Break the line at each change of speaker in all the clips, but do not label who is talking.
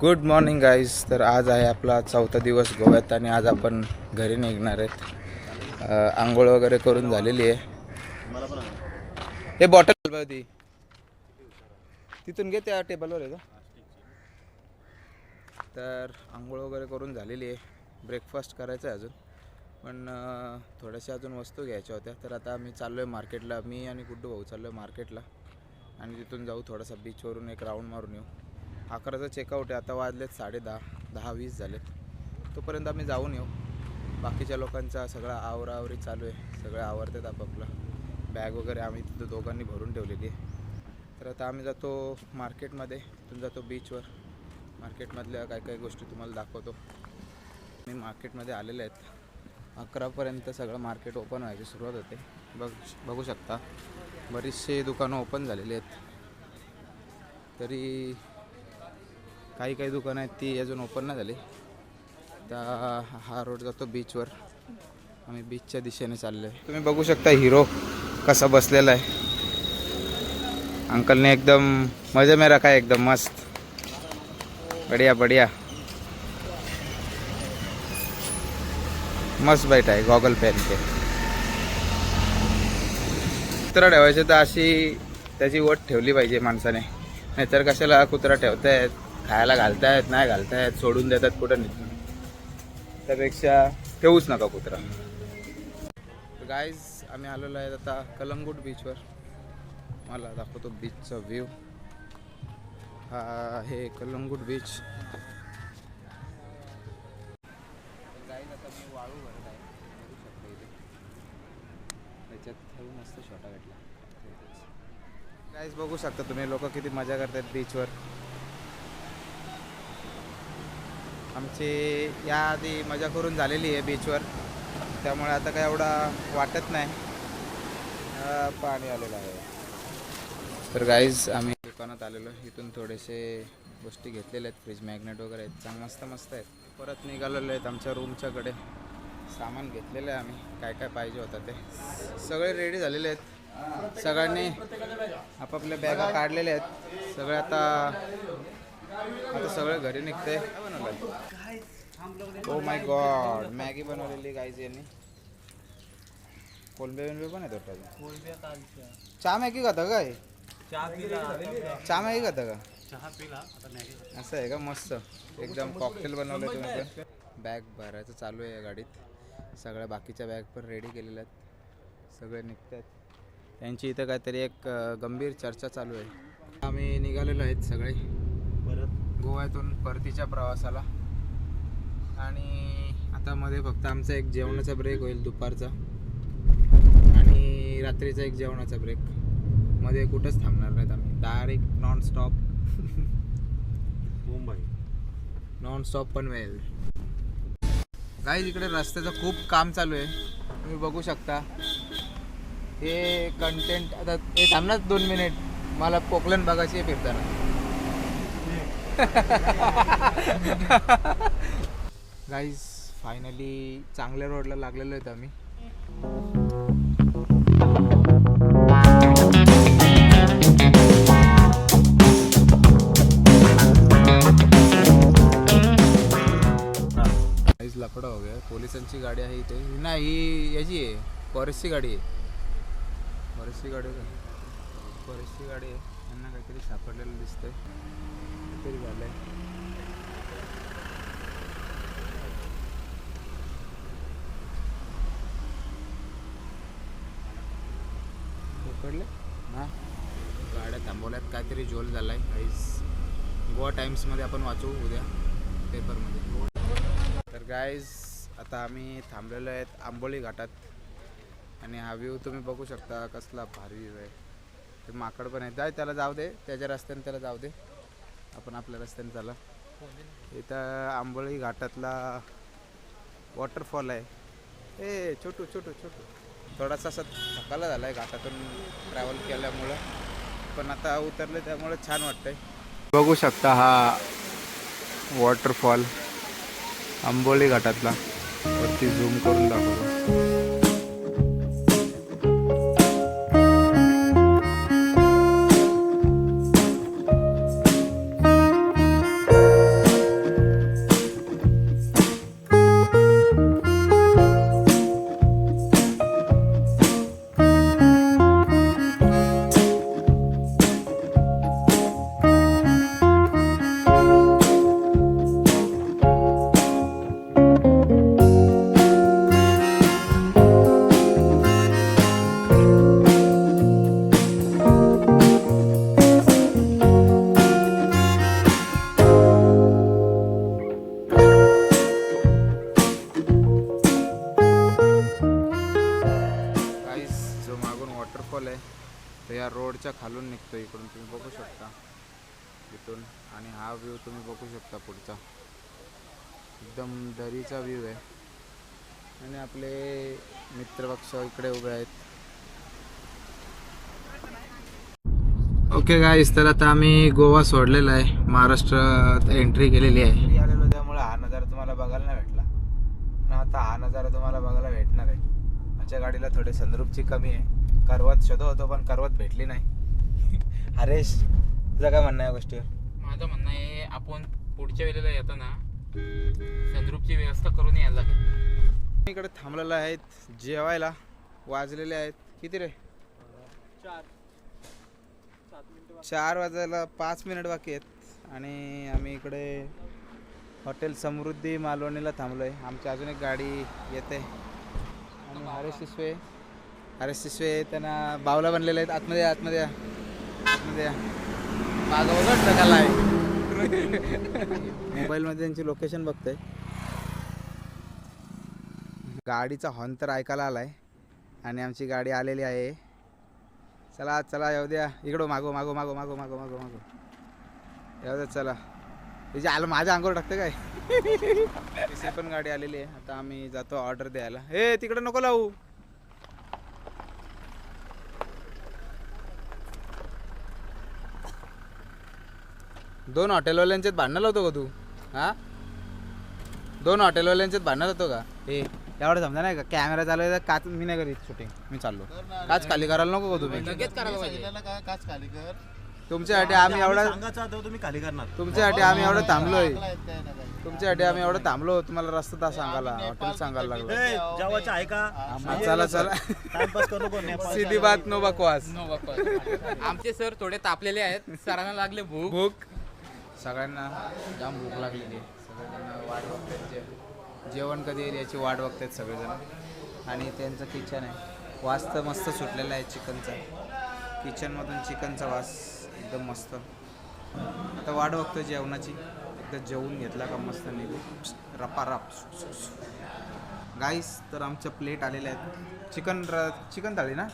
Good morning guys तर आज आहे आपला चौथा दिवस गोव्यात आणि आज आपण घरी निघणार आहेत. आंघोळ वगैरे करून झालेली आहे. हे बॉटल होती तिथून घे त्या टेबलवर आहे का? तर आंघोळ वगैरे करून झालेली आहे. ब्रेकफास्ट करायचं आहे अजून. पण थोड्याशा अजून वस्तू घ्यायच्या होत्या. तर आता आम्ही चाललो आहे मार्केटला मी आणि गुड्डू भाऊ चाललो आहे मार्केटला आणि तिथून जाऊ थोडासा बीचवरून एक राऊंड मारून येऊ. अकराचं चेकआउट आहे आता वाजलेत साडे दहा दहा वीस झालेत. तोपर्यंत आम्ही जाऊन येऊ. बाकीच्या लोकांचा सगळा आवरावरी चालू आहे सगळं आवरतात आपापलं. बॅग वगैरे आम्ही तिथं दोघांनी भरून ठेवलेली आहे. तर आता आम्ही जातो मार्केटमध्ये तिथून जातो बीचवर मार्केटमधल्या काय काय गोष्टी तुम्हाला दाखवतो. मी मार्केटमध्ये आलेले आहेत. अकरापर्यंत सगळं मार्केट ओपन व्हायची सुरुवात होते. बघ बघू शकता. बरीचशी दुकानं ओपन झालेली आहेत. तरी काही काही दुकानं आहेत ती अजून ओपन नाही झाली. तर हा रोड जातो बीचवर आम्ही बीचच्या दिशेने चाललो आहे तुम्ही बघू शकता हिरो कसा बसलेला आहे. अंकलने एकदम मजा में रखा एकदम मस्त. बढ़िया बढ़िया. मस्त बैठा आहे गॉगल पॅन के कुत्रा ठेवायचं तर अशी त्याची वट ठेवली पाहिजे माणसाने. नाहीतर कशाला कुत्रा ठेवतायत? खायला घालतायत नाही घालतायत सोडून देतात कुठं नाही. त्यापेक्षा ठेवूच नका कुत्रा. गाईज आम्ही आलेलो आहे आता कलंगूट बीचवर मला दाखवतो बीचचा व्ह्यू हा हे कलंगूट बीच गाईज आता मी वाळू भरत आहे. बघू इथे. त्याच्यात ठेवून मस्त शॉटा भेटला. गाईज बघू शकता तुम्ही लोक किती मजा करतात बीचवर आमची याआधी मजा करून झालेली आहे बीचवर त्यामुळे आता काय एवढा वाटत नाही. पाणी आलेलं आहे. तर गाईज आम्ही दुकानात आलेलो. इथून थोडेसे गोष्टी घेतलेल्या आहेत. फ्रीज मॅग्नेट वगैरे आहेत. चांग मस्त मस्त आहेत. परत निघालेलो आहेत आमच्या रूमच्याकडे सामान घेतलेलं आहे आम्ही. काय काय पाहिजे होतं ते. सगळे रेडी झालेले आहेत. सगळ्यांनी आपापल्या बॅगा काढलेल्या आहेत. सगळे आता आता सगळं घरी निघते. ओ माय गॉड मॅगी बनवलेली गाईज यांनी. कोलंबे बिलबे पण आहेत वाटतं चहा मॅगी खाता का काय चहा मॅगी खाता का? असं आहे का? मस्त. एकदम कॉकटेल बनवलं तुम्ही पण. बॅग भरायचं चालू आहे या गाडीत. सगळ्या बाकीच्या बॅग पण रेडी केलेल्या आहेत. सगळे निघत आहेत त्यांची इथं काहीतरी एक गंभीर चर्चा चालू आहे. आम्ही निघालेलो आहेत सगळे. गोव्यातून परतीच्या प्रवासाला. आणि आता मध्ये फक्त आमचा एक जेवणाचा ब्रेक होईल दुपारचा. आणि रात्रीचा एक जेवणाचा ब्रेकमध्ये कुठंच थांबणार नाहीत आम्ही. Direct non stop
Mumbai.
Non stop पण मिळेल काही इकडे रस्त्याचं खूप काम चालू आहे. तुम्ही बघू शकता. हे कंटेंट आता हे थांबणार दोन मिनिट मला पोकलन बघायची फिरताना. गाईज फायनली चांगल्या रोडला लागलेलो आहेत आम्ही. काहीच लफडा हो गया. पोलिसांची गाडी आहे इथे. नाही ही याची आहे. फॉरेस्टची गाडी आहे. फॉरेस्टची गाडी आहे फॉरेस्टची गाडी आहे. यांना काहीतरी सापडलेलं दिसतंय. काहीतरी झालंय. पकडले? हा. गाड्या थांबवल्यात काहीतरी झोल झालाय. काहीच गोवा टाइम्समध्ये आपण वाचू उद्या पेपरमध्ये तर गाईज आता आम्ही थांबलेलो आहेत आंबोली घाटात. आणि हा व्ह्यू तुम्ही बघू शकता कसला भारी व्यू आहे. ते माकड पण आहे. जाय त्याला जाऊ दे. त्याच्या रस्त्याने त्याला जाऊ दे. आपण आपल्या रस्त्याने चला इथं आंबोळी घाटातला वॉटरफॉल आहे. ए छोटू छोटू छोटू. थोडासा असा थकाला झाला आहे घाटातून ट्रॅव्हल केल्यामुळं. पण आता उतरलं त्यामुळं छान वाटतंय. बघू शकता हा वॉटरफॉल आंबोली घाटातला. वरती झूम करून दाखवतो. निघतो इकडून तुम्ही बघू शकता. इथून. आणि हा व्ह्यू तुम्ही बघू शकता पुढचा. एकदम दरीचा व्ह्यू आहे. आणि आपले मित्रपक्ष इकडे उभे आहेत. ओके गाईस तर आता आम्ही गोवा सोडलेला आहे. महाराष्ट्रात एंट्री केलेली आहे. आलेलो त्यामुळे हा नजारा तुम्हाला बघायला नाही भेटला. पण आता हा नजारा तुम्हाला बघायला भेटणार आहे. आमच्या गाडीला थोडे संदरूपची कमी आहे. करवत शोधत होतो पण करवत भेटली नाही. हरेश तुझं काय म्हणणं या गोष्टीवर?
माझं म्हणणं आहे आपण पुढच्या वेळेला येताना संद्रूपची व्यवस्था करून यायला लागेल.
इकडे थांबलेलं आहेत जेवायला वाजलेले आहेत. किती रे? चार. वाजायला पाच मिनिट बाकी आहेत. आणि आम्ही इकडे हॉटेल समृद्धी मालवणीला थांबलो आहे आमची अजून एक गाडी येते. आणि हरेश शिसवे हरेश शिसवे त्यांना बावला बनलेले आहेत. आतमध्ये या, आतमध्ये या. आतमध्ये मागं आहे मोबाईलमध्ये त्यांची लोकेशन बघतोय. गाडीचा हॉर्न तर ऐकायला आलाय. आणि आमची गाडी आलेली आहे. चला चला येऊ द्या. इकडं मागो मागो मागो मागो मागो मागो मागो. येऊ द्या चला. तिचे आलं माझ्या अंगोर टाकतं काय? तिथे पण गाडी आलेली आहे. आता आम्ही जातो ऑर्डर द्यायला. हे तिकडं नको लावू. दोन हॉटेलवाल्यांच्यात भांडणं लावतो का तू? हा? दोन हॉटेलवाल्यांच्यात भांडणं लावतो का? हे एवढं समजा नाही का? कॅमेरा चालू आहे तर काच मी नाही करीत शूटिंग मी चाललो. काच खाली करायला नको का तुम्ही?
लगेच करायला पाहिजे.
काय? काच खाली कर.
तुमच्यासाठी आम्ही एवढं
सांगायचं आता तुम्ही खाली करणार.
तुमच्यासाठी आम्ही एवढं थांबलोय. तुमच्यासाठी आम्ही एवढं थांबलो तुम्हाला रस्ता ता सांगायला हॉटेल सांगायला लागलो.
ए, जेवायचं आहे का
चला चला.
टाइमपास करू
सीधी बात नो बकवास.
आमचे सर थोडे तापलेले आहेत. सरांना लागले भूक.
भूक. सगळ्यांना जाम भूक लागलेली आहे सगळ्यांना वाट बघतात जे. जेवण कधी येईल याची वाट बघतात सगळेजण. आणि त्यांचं किचन आहे. वास तर मस्त सुटलेला आहे चिकनचा. किचनमधून चिकनचा वास एकदम मस्त. आता वाट बघतो जेवणाची. एकदा जेवून घेतला का मस्त निघू. रपारप गाईस तर आमच्या प्लेट आलेल्या आहेत. चिकन र चिकन थाळी ना?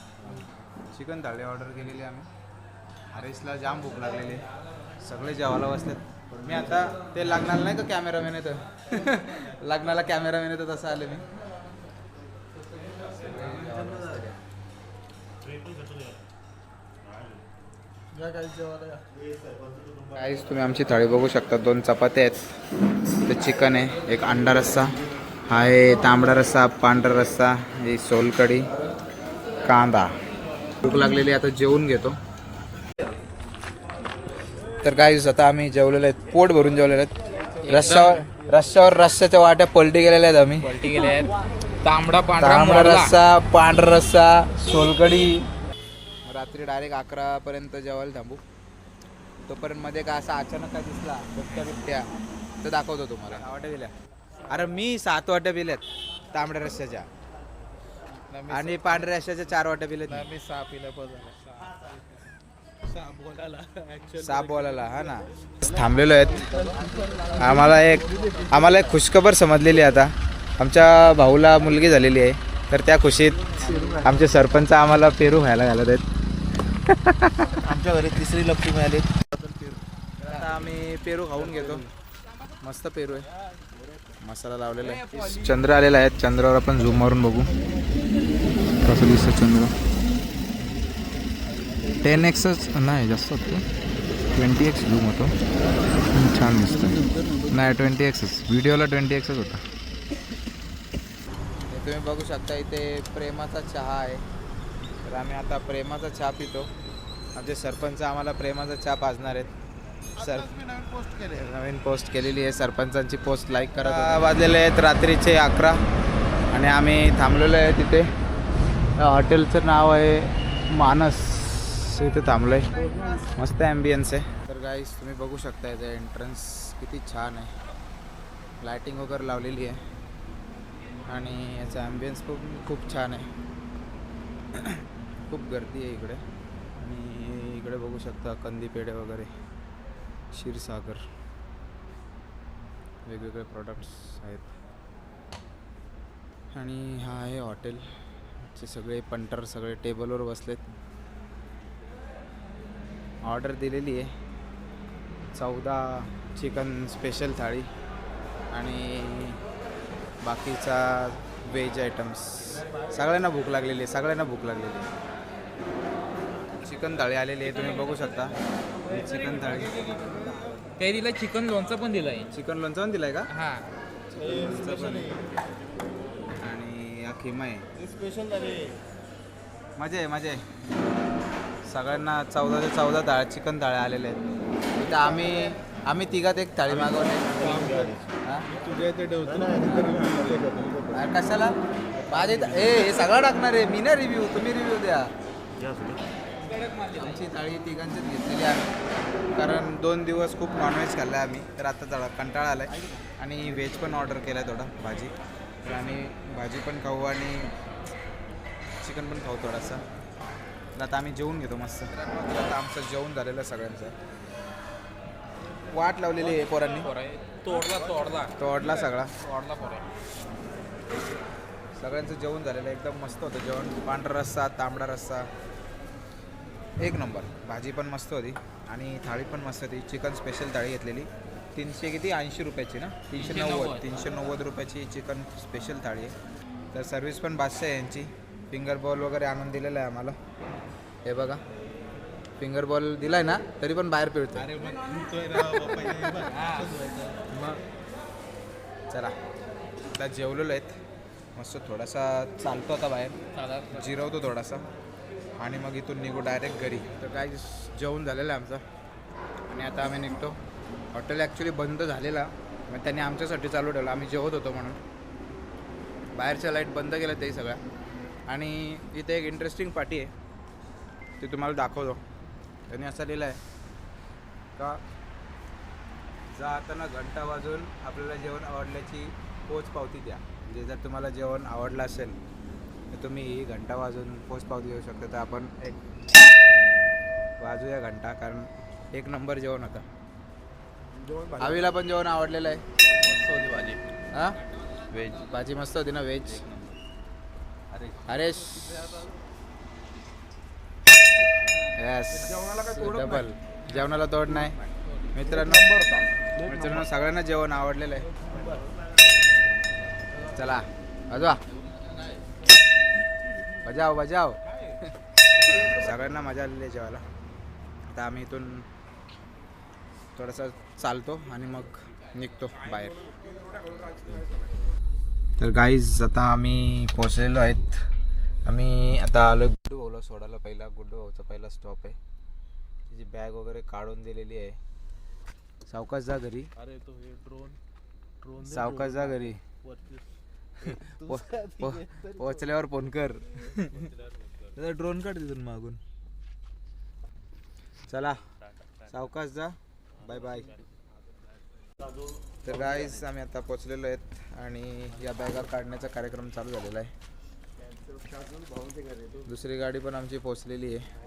चिकन थाळी ऑर्डर केलेली आहे आम्ही हरेशला जाम भूक लागलेली आहे. सगळे जेवायला बसलेत. मी आता ते लग्नाला नाही का कॅमेरामॅन येतं? लग्नाला कॅमेरामॅन येतं तसं आलं मी. काहीच तुम्ही आमची थाळी बघू शकता. दोन चपात्या आहेत. ते चिकन आहे एक अंडा रस्सा. हा आहे तांबडा रस्सा पांढरा रस्सा ही सोलकढी कांदा. भूक लागलेली आता जेवून घेतो. तर काही आता आम्ही जेवलेलो आहेत. पोट भरून जेवलेलो आहेत. रस्त्यावर रस्त्यावर रस्त्याच्या वाट्या पलटी गेलेल्या आहेत आम्ही.
पलटी गेले आहेत. तांबडा पांढरा
तांबडा. रस्सा पांढरा रस्सा सोलकढी. रात्री डायरेक्ट अकरा पर्यंत जेवायला थांबू. तोपर्यंत मध्ये का असा अचानक काय दिसला बिबट्या बिबट्या तर दाखवतो तुम्हाला. सहा वाट्या दिल्या. अरे मी सात वाट्या पिल्यात तांबड्या रस्स्याच्या. आणि पांढऱ्या रस्स्याच्या चार वाट्या पिल्यात मी.
सहा पिलं
हा ना. थांबलेलो आहेत. आम्हाला एक आम्हाला एक खुशखबर समजलेली आहे आता. आमच्या भाऊला मुलगी झालेली आहे. तर त्या खुशीत आमचे सरपंच आम्हाला पेरू खायला घालत आहेत.
आमच्या घरी तिसरी लपटी मिळाली.
आता आम्ही पेरू खाऊन घेतो. मस्त पेरू आहे. मसाला लावलेला आहे. चंद्र आलेला आहे. चंद्रावर आपण झूम मारून बघू. कसं दिसतं चंद्र? टेन एक्सच नाही जास्त होतो ट्वेंटी एक्स झूम होतो. छान दिसतं नाही ट्वेंटी एक्सच व्हिडिओला ट्वेंटी एक्सच होता. तुम्ही बघू शकता इथे प्रेमाचा चहा आहे. तर आम्ही आता प्रेमाचा चहा पितो. आमचे सरपंच आम्हाला प्रेमाचा चहा पाजणार आहेत. सर
पोस्ट केले
नवीन पोस्ट केलेली आहे. सरपंचांची पोस्ट लाईक करा वाजलेले आहेत रात्रीचे अकरा. आणि आम्ही थांबलेलो आहे तिथे. हॉटेलचं नाव आहे मानस. इथे थांबलो आहे मस्त ॲम्बियन्स आहे. तर गाईस तुम्ही बघू शकता याचा एंट्रन्स किती छान आहे. लायटिंग वगैरे लावलेली आहे. आणि याचा ॲम्बियन्स खूप खूप छान आहे. खूप गर्दी आहे इकडे. आणि इकडे बघू शकता कंदी पेढे वगैरे क्षीरसागर. वेगवेगळे प्रॉडक्ट्स आहेत. आणि हा आहे हॉटेलचे सगळे पंटर सगळे टेबलवर बसलेत. ऑर्डर दिलेली आहे. चौदा चिकन स्पेशल थाळी आणि बाकीचा व्हेज आयटम्स सगळ्यांना भूक लागलेली आहे सगळ्यांना भूक लागलेली आहे. चिकन थाळी आलेली आहे तुम्ही बघू शकता. चिकन थाळी.
ते दिलं चिकन लोणचं पण दिलंय.
चिकन लोणचं पण दिलं आहे का?
हा.
लोणचं पण आहे. आणि हा खिमा आहे.
स्पेशल
मजा आहे मजा आहे. सगळ्यांना चौदा ते चौदा थाळ चिकन थाळ्या आलेल्या आहेत. इथं आम्ही आम्ही तिघात एक थाळी मागवली. हा? कशाला? माझे ए हे सगळं टाकणार आहे. मी नाही रिव्ह्यू तुम्ही रिव्ह्यू द्या. आमची थाळी तिघांचीच घेतलेली आहे. कारण दोन दिवस खूप नॉनव्हेज खाल्लं आहे आम्ही. तर आता थोडा कंटाळा आला आहे आणि व्हेज पण ऑर्डर केला आहे थोडा भाजी. तर आणि भाजी पण खाऊ आणि चिकन पण खाऊ थोडासा. तर आता आम्ही जेवून घेतो मस्त. आता आमचं जेवण झालेलं आहे सगळ्यांचं. वाट लावलेली आहे पोरांनी.
तोडला तोडला.
तोडला सगळा.
तोडला पोराय
सगळ्यांचं जेवण झालेलं आहे. एकदम मस्त होतं जेवण. पांढरा रस्सा तांबडा रस्सा. एक नंबर. भाजी पण मस्त होती आणि थाळी पण मस्त होती. चिकन स्पेशल थाळी घेतलेली. तीनशे किती? ऐंशी रुपयाची ना? तीनशे नव्वद. तीनशे नव्वद. रुपयाची चिकन स्पेशल थाळी आहे. तर सर्विस पण बादशाह आहे यांची. फिंगर बॉल वगैरे आणून दिलेलं आहे आम्हाला. हे बघा. फिंगर बॉल दिलाय ना तरी पण बाहेर पिळतो मग चला. आता जेवलेलो आहेत. मस्त थोडासा चालतो आता बाहेर. जिरवतो थोडासा. आणि मग इथून निघू डायरेक्ट घरी. तर काय जेवण झालेलं आहे आमचं. आणि आता आम्ही निघतो. हॉटेल ॲक्च्युली बंद झालेला. मग त्यांनी आमच्यासाठी चालू ठेवलं. आम्ही जेवत होतो म्हणून. बाहेरच्या लाइट बंद केल्या ते सगळ्या. आणि इथे एक इंटरेस्टिंग पार्टी आहे. ते तुम्हाला दाखवतो. त्यांनी असं लिहिलं आहे का जाताना घंटा वाजून आपल्याला जेवण आवडल्याची पोच पावती द्या. म्हणजे जर तुम्हाला जेवण आवडलं असेल तर तुम्ही ही घंटा वाजून पोच पावती देऊ शकता. तर आपण एक वाजूया घंटा कारण एक नंबर जेवण होतं. आवीला पण जेवण आवडलेलं आहे.
मस्त होती भाजी.
हां?
व्हेज
भाजी मस्त होती ना व्हेज अरे येस डबल जेवणाला तोड नाही. मित्रांनो मित्रांनो सगळ्यांना जेवण आवडलेलं आहे. चला वाजवा. बजाव बजाव. सगळ्यांना मजा आलेली आहे जेवायला. आता आम्ही इथून थोडासा चालतो आणि मग निघतो बाहेर. तर गाईज आता आम्ही पोचलेलो आहेत. आम्ही आता आलो गुड्डू भाऊला सोडायला. पहिला गुड्डू भाऊचा पहिला स्टॉप आहे. त्याची बॅग वगैरे काढून दिलेली आहे. सावकाश जा घरी.
अरे तो हे ड्रोन ड्रोन
सावकाश जा घरी. पो- पो- पोहोचल्यावर फोन कर. ड्रोन काढ तिथून मागून. चला. सावकाश जा. बाय बाय तर गाईज आम्ही आता पोचलेलो आहेत आणि या बॅगा काढण्याचा कार्यक्रम चालू झालेला आहे. दुसरी गाडी पण आमची पोचलेली आहे.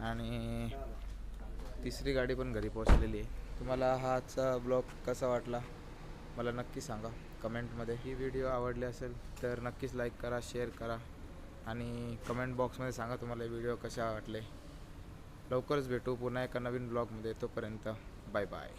आणि तिसरी गाडी पण घरी पोचलेली आहे. तुम्हाला हाचा ब्लॉग कसा वाटला? मला नक्की सांगा. कमेंटमध्ये. ही व्हिडिओ आवडली असेल तर नक्कीच लाईक करा शेअर करा. आणि कमेंट बॉक्समध्ये सांगा तुम्हाला व्हिडिओ कशा वाटले. लवकरच भेटू पुन्हा एका नवीन ब्लॉगमध्ये तोपर्यंत बाय बाय